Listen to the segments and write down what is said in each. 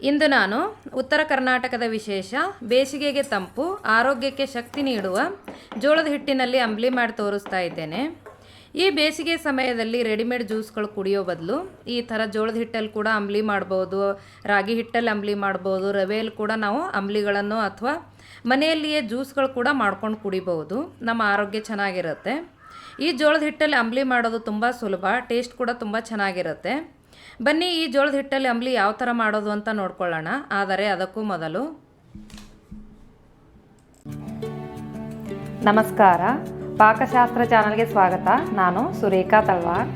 ಇಂದು ನಾನು ಉತ್ತರ ಕರ್ನಾಟಕದ ವಿಶೇಷ, ಬೇಸಿಗೆಗೆ ತಂಪು, ಆರೋಗ್ಯಕ್ಕೆ ಶಕ್ತಿ ನೀಡುವ ಜೋಳದ ಹಿಟ್ಟಿನಲ್ಲಿ ಅಂಬ್ಲಿ ಮಾಡಿ ತೋರಿಸ್ತಾ ಇದ್ದೇನೆ. ಈ ಬೇಸಿಗೆ ಸಮಯದಲ್ಲಿ ರೆಡಿಮೇಡ್ ಜ್ಯೂಸ್ಗಳು ಕುಡಿಯೋ ಬದಲು ಈ ಥರ ಜೋಳದ ಹಿಟ್ಟಲ್ಲಿ ಕೂಡ ಅಂಬ್ಲಿ ಮಾಡ್ಬೋದು, ರಾಗಿ ಹಿಟ್ಟಲ್ಲಿ ಅಂಬ್ಲಿ ಮಾಡ್ಬೋದು, ರವೆಯಲ್ಲಿ ಕೂಡ ನಾವು ಅಂಬ್ಲಿಗಳನ್ನು ಅಥವಾ ಮನೆಯಲ್ಲಿಯೇ ಜ್ಯೂಸ್ಗಳು ಕೂಡ ಮಾಡ್ಕೊಂಡು ಕುಡಿಬೋದು ನಮ್ಮ ಆರೋಗ್ಯ ಚೆನ್ನಾಗಿರುತ್ತೆ. ಈ ಜೋಳದ ಹಿಟ್ಟಲ್ಲಿ ಅಂಬ್ಲಿ ಮಾಡೋದು ತುಂಬ ಸುಲಭ, ಟೇಸ್ಟ್ ಕೂಡ ತುಂಬ ಚೆನ್ನಾಗಿರುತ್ತೆ. ಬನ್ನಿ, ಈ ಜೋಳದ ಹಿಟ್ಟಲ್ಲಿ ಅಂಬ್ಲಿ ಯಾವ ಥರ ಮಾಡೋದು ಅಂತ ನೋಡ್ಕೊಳ್ಳೋಣ. ಆದರೆ ಅದಕ್ಕೂ ಮೊದಲು ನಮಸ್ಕಾರ. ಪಾಕಶಾಸ್ತ್ರ ಚಾನಲ್ಗೆ ಸ್ವಾಗತ. ನಾನು ಸುರೇಖಾ ತಳ್ವಾರ್.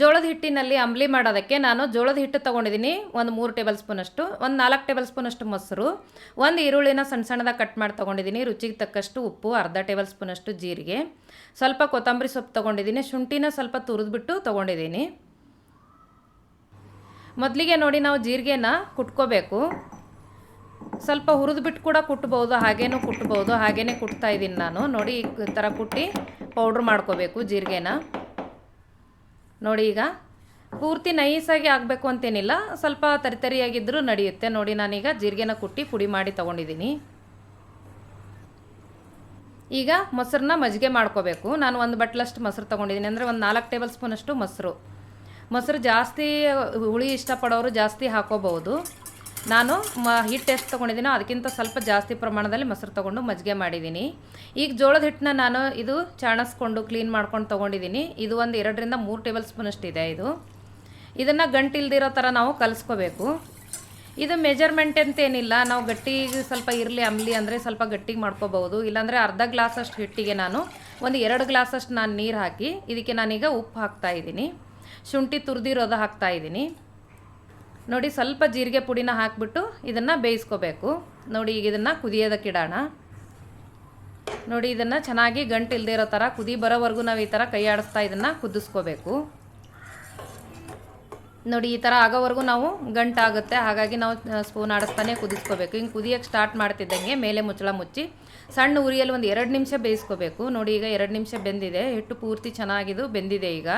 ಜೋಳದ ಹಿಟ್ಟಿನಲ್ಲಿ ಅಂಬ್ಲಿ ಮಾಡೋದಕ್ಕೆ ನಾನು ಜೋಳದ ಹಿಟ್ಟು ತೊಗೊಂಡಿದ್ದೀನಿ. ಒಂದು ಮೂರು ಟೇಬಲ್ ಸ್ಪೂನಷ್ಟು ಒಂದು ನಾಲ್ಕು ಟೇಬಲ್ ಸ್ಪೂನಷ್ಟು ಮೊಸರು, ಒಂದು ಈರುಳ್ಳಿನ ಸಣ್ಣ ಸಣ್ಣದಾಗಿ ಕಟ್ ಮಾಡಿ ತೊಗೊಂಡಿದ್ದೀನಿ. ರುಚಿಗೆ ತಕ್ಕಷ್ಟು ಉಪ್ಪು, ಅರ್ಧ ಟೇಬಲ್ ಸ್ಪೂನಷ್ಟು ಜೀರಿಗೆ, ಸ್ವಲ್ಪ ಕೊತ್ತಂಬರಿ ಸೊಪ್ಪು ತೊಗೊಂಡಿದ್ದೀನಿ. ಶುಂಠಿನ ಸ್ವಲ್ಪ ತುರಿದ್ಬಿಟ್ಟು ತೊಗೊಂಡಿದ್ದೀನಿ. ಮೊದಲಿಗೆ ನೋಡಿ ನಾವು ಜೀರಿಗೆನ ಕುಟ್ಕೋಬೇಕು. ಸ್ವಲ್ಪ ಹುರಿದ್ಬಿಟ್ಟು ಕೂಡ ಕುಟ್ಬೋದು, ಹಾಗೇನೂ ಕುಟ್ಬೋದು ಹಾಗೇ ಕುಟ್ತಾ ಇದ್ದೀನಿ ನಾನು. ನೋಡಿ ಈ ಥರ ಕುಟ್ಟಿ ಪೌಡ್ರ್ ಮಾಡ್ಕೋಬೇಕು ಜೀರಿಗೆನ. ನೋಡಿ ಈಗ ಪೂರ್ತಿ ನೈಸಾಗಿ ಆಗಬೇಕು ಅಂತೇನಿಲ್ಲ, ಸ್ವಲ್ಪ ತರಿತರಿಯಾಗಿದ್ದರೂ ನಡೆಯುತ್ತೆ. ನೋಡಿ ನಾನೀಗ ಜೀರಿಗೆನ ಕುಟ್ಟಿ ಪುಡಿ ಮಾಡಿ ತೊಗೊಂಡಿದ್ದೀನಿ. ಈಗ ಮೊಸರನ್ನ ಮಜ್ಜಿಗೆ ಮಾಡ್ಕೋಬೇಕು. ನಾನು ಒಂದು ಬಟ್ಲಷ್ಟು ಮೊಸರು ತೊಗೊಂಡಿದ್ದೀನಿ. ಅಂದರೆ ಒಂದು ನಾಲ್ಕು ಟೇಬಲ್ ಸ್ಪೂನಷ್ಟು ಮೊಸರು. ಮೊಸರು ಜಾಸ್ತಿ, ಹುಳಿ ಇಷ್ಟಪಡೋರು ಜಾಸ್ತಿ ಹಾಕೋಬಹುದು. ನಾನು ಮ ಹಿಟ್ಟು ಎಷ್ಟು ತೊಗೊಂಡಿದ್ದೀನೋ ಅದಕ್ಕಿಂತ ಸ್ವಲ್ಪ ಜಾಸ್ತಿ ಪ್ರಮಾಣದಲ್ಲಿ ಮೊಸರು ತೊಗೊಂಡು ಮಜ್ಜಿಗೆ ಮಾಡಿದ್ದೀನಿ ಈಗ ಜೋಳದ ಹಿಟ್ಟನ್ನ ನಾನು ಇದು ಚಾಣಿಸ್ಕೊಂಡು ಕ್ಲೀನ್ ಮಾಡ್ಕೊಂಡು ತೊಗೊಂಡಿದ್ದೀನಿ ಇದು ಒಂದು ಎರಡರಿಂದ ಮೂರು ಟೇಬಲ್ ಸ್ಪೂನಷ್ಟಿದೆ ಇದು ಇದನ್ನು ಗಂಟಿಲ್ದಿರೋ ಥರ ನಾವು ಕಲಿಸ್ಕೋಬೇಕು. ಇದು ಮೆಜರ್ಮೆಂಟ್ ಅಂತ ಏನಿಲ್ಲ. ನಾವು ಗಟ್ಟಿಗೆ ಸ್ವಲ್ಪ ಇರಲಿ ಅಂಬ್ಲಿ ಅಂದರೆ ಸ್ವಲ್ಪ ಗಟ್ಟಿಗೆ ಮಾಡ್ಕೋಬಹುದು. ಇಲ್ಲಾಂದರೆ ಅರ್ಧ ಗ್ಲಾಸಷ್ಟು ಹಿಟ್ಟಿಗೆ ನಾನು ಒಂದು ಎರಡು ಗ್ಲಾಸಷ್ಟು ನಾನು ನೀರು ಹಾಕಿ, ಇದಕ್ಕೆ ನಾನೀಗ ಉಪ್ಪು ಹಾಕ್ತಾ ಇದ್ದೀನಿ ಶುಂಠಿ ತುರಿದಿರೋದು ಹಾಕ್ತಾ ಇದ್ದೀನಿ. ನೋಡಿ ಸ್ವಲ್ಪ ಜೀರಿಗೆ ಪುಡಿನ ಹಾಕಿಬಿಟ್ಟು ಇದನ್ನು ಬೇಯಿಸ್ಕೋಬೇಕು. ನೋಡಿ ಈಗ ಇದನ್ನು ಕುದಿಯೋದಕ್ಕಿಡೋಣ ನೋಡಿ ಇದನ್ನು ಚೆನ್ನಾಗಿ ಗಂಟು ಇಲ್ಲದೆ ಇರೋ ಥರ ಕುದಿ ಬರೋವರೆಗೂ ನಾವು ಈ ಥರ ಕೈ ಆಡಿಸ್ತಾ ಇದನ್ನು ಕುದಿಸ್ಕೋಬೇಕು. ನೋಡಿ ಈ ಥರ ಆಗೋವರೆಗೂ ನಾವು ಗಂಟಾಗುತ್ತೆ. ಹಾಗಾಗಿ ನಾವು ಸ್ಪೂನ್ ಆಡಿಸ್ತಾನೆ ಕುದಿಸ್ಕೋಬೇಕು. ಹಿಂಗೆ ಕುದಿಯೋಕ್ಕೆ ಸ್ಟಾರ್ಟ್ ಮಾಡ್ತಿದ್ದಂಗೆ ಮೇಲೆ ಮುಚ್ಚಳ ಮುಚ್ಚಿ ಸಣ್ಣ ಉರಿಯಲ್ಲಿ ಒಂದು ಎರಡು ನಿಮಿಷ ಬೇಯಿಸ್ಕೋಬೇಕು. ನೋಡಿ ಈಗ ಎರಡು ನಿಮಿಷ ಬೆಂದಿದೆ. ಹಿಟ್ಟು ಪೂರ್ತಿ ಚೆನ್ನಾಗಿದು ಬೆಂದಿದೆ ಈಗ.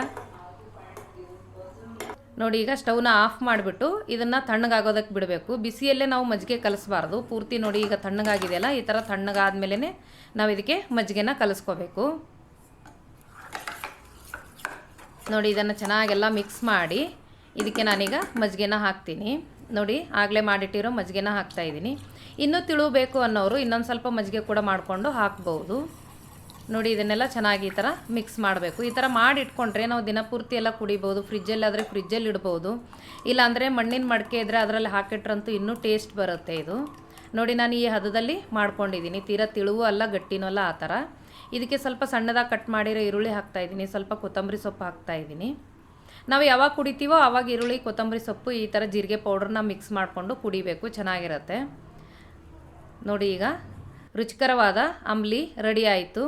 ನೋಡಿ, ಈಗ ಸ್ಟವ್ನ ಆಫ್ ಮಾಡಿಬಿಟ್ಟು ಇದನ್ನು ತಣ್ಣಗಾಗೋದಕ್ಕೆ ಬಿಡಬೇಕು. ಬಿಸಿಯಲ್ಲೇ ನಾವು ಮಜ್ಜಿಗೆ ಕಲಿಸ್ಬಾರ್ದು. ಪೂರ್ತಿ ನೋಡಿ, ಈಗ ತಣ್ಣಗಾಗಿದೆಯಲ್ಲ, ಈ ಥರ ತಣ್ಣಗಾದ್ಮೇಲೆ ನಾವು ಇದಕ್ಕೆ ಮಜ್ಜಿಗೆನ ಕಲಿಸ್ಕೋಬೇಕು. ನೋಡಿ, ಇದನ್ನು ಚೆನ್ನಾಗೆಲ್ಲ ಮಿಕ್ಸ್ ಮಾಡಿ ಇದಕ್ಕೆ ನಾನೀಗ ಮಜ್ಜಿಗೆನ ಹಾಕ್ತೀನಿ. ನೋಡಿ, ಆಗಲೇ ಮಾಡಿಟ್ಟಿರೋ ಮಜ್ಜಿಗೆನ ಹಾಕ್ತಾ ಇದ್ದೀನಿ. ಇನ್ನೂ ತಿಳುಬೇಕು ಅನ್ನೋರು ಇನ್ನೊಂದು ಸ್ವಲ್ಪ ಮಜ್ಜಿಗೆ ಕೂಡ ಮಾಡಿಕೊಂಡು ಹಾಕ್ಬೋದು. ನೋಡಿ, ಇದನ್ನೆಲ್ಲ ಚೆನ್ನಾಗಿ ಈ ಥರ ಮಿಕ್ಸ್ ಮಾಡಬೇಕು. ಈ ಥರ ಮಾಡಿ ಇಟ್ಕೊಂಡ್ರೆ ನಾವು ದಿನಪೂರ್ತಿ ಎಲ್ಲ ಕುಡಿಬೋದು, ಫ್ರಿಜ್ಜಲ್ಲಾದರೆ ಫ್ರಿಜ್ಜಲ್ಲಿ ಇಡ್ಬೋದು ಇಲ್ಲಾಂದರೆ ಮಣ್ಣಿನ ಮಡಿಕೆ ಇದ್ದರೆ ಅದರಲ್ಲಿ ಹಾಕಿಟ್ರಂತೂ ಇನ್ನೂ ಟೇಸ್ಟ್ ಬರುತ್ತೆ ಇದು. ನೋಡಿ, ನಾನು ಈ ಹದದಲ್ಲಿ ಮಾಡ್ಕೊಂಡಿದ್ದೀನಿ. ತೀರಾ ತಿಳುವು ಅಲ್ಲ, ಗಟ್ಟಿನೂ ಅಲ್ಲ ಆ ಥರ ಇದಕ್ಕೆ ಸ್ವಲ್ಪ ಸಣ್ಣದಾಗಿ ಕಟ್ ಮಾಡಿರೋ ಈರುಳ್ಳಿ ಹಾಕ್ತಾಯಿದ್ದೀನಿ ಸ್ವಲ್ಪ ಕೊತ್ತಂಬರಿ ಸೊಪ್ಪು ಹಾಕ್ತಾಯಿದ್ದೀನಿ ನಾವು ಯಾವಾಗ ಕುಡಿತೀವೋ ಆವಾಗ ಈರುಳ್ಳಿ, ಕೊತ್ತಂಬರಿ ಸೊಪ್ಪು ಈ ಥರ ಜೀರಿಗೆ ಪೌಡ್ರನ್ನ ಮಿಕ್ಸ್ ಮಾಡಿಕೊಂಡು ಕುಡಿಬೇಕು. ಚೆನ್ನಾಗಿರುತ್ತೆ. ನೋಡಿ ಈಗ ರುಚಿಕರವಾದ ಅಂಬ್ಲಿ ರೆಡಿ ಆಯಿತು.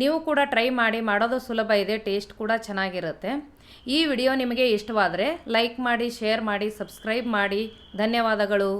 ನೀವು ಕೂಡ ಟ್ರೈ ಮಾಡಿ, ಮಾಡೋದು ಸುಲಭ ಇದೆ ಟೇಸ್ಟ್ ಕೂಡ ಚೆನ್ನಾಗಿರುತ್ತೆ. ಈ ವಿಡಿಯೋ ನಿಮಗೆ ಇಷ್ಟವಾದರೆ ಲೈಕ್ ಮಾಡಿ ಶೇರ್ ಮಾಡಿ ಸಬ್ಸ್ಕ್ರೈಬ್ ಮಾಡಿ. ಧನ್ಯವಾದಗಳು.